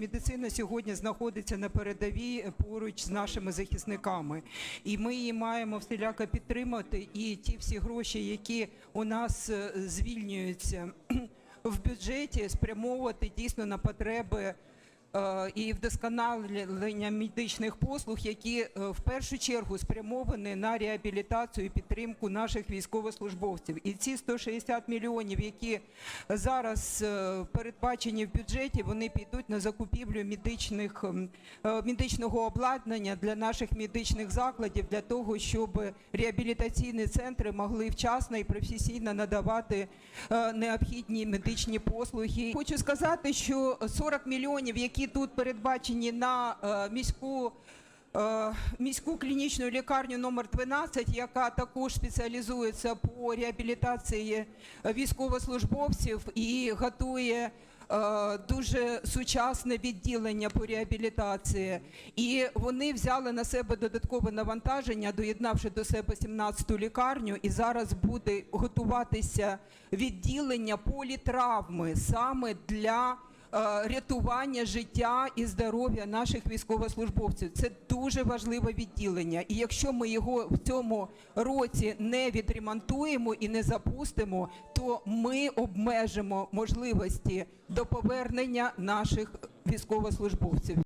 Медицина сьогодні знаходиться на передовій е, поруч з нашими захисниками, і ми її маємо всіляко підтримати. І ті всі гроші, які у нас е, звільнюються в бюджеті, спрямовувати дійсно на потреби. Е, І вдосконалення медичних послуг, які е, в першу чергу спрямовані на реабілітацію і підтримку наших військовослужбовців. І ці 160 мільйонів, які зараз е, передбачені в бюджеті, вони підуть на закупівлю медичних медичного обладнання для наших медичних закладів, для того, щоб реабілітаційні центри могли вчасно і професійно надавати необхідні медичні послуги. Хочу сказати, що 40 мільйонів, які тут передбачені на е, міську. е, Міську клінічну лікарню номер 12, яка також спеціалізується по реабілітації військовослужбовців і готує е, дуже сучасне відділення по реабілітації. І вони взяли на себе додаткове навантаження, доєднавши до себе 17-ту лікарню, і зараз буде готуватися відділення політравми саме для рятування життя і здоров'я наших військовослужбовців. Це дуже важливе відділення. І якщо ми його в цьому році не відремонтуємо і не запустимо, то ми обмежимо можливості до повернення наших військовослужбовців.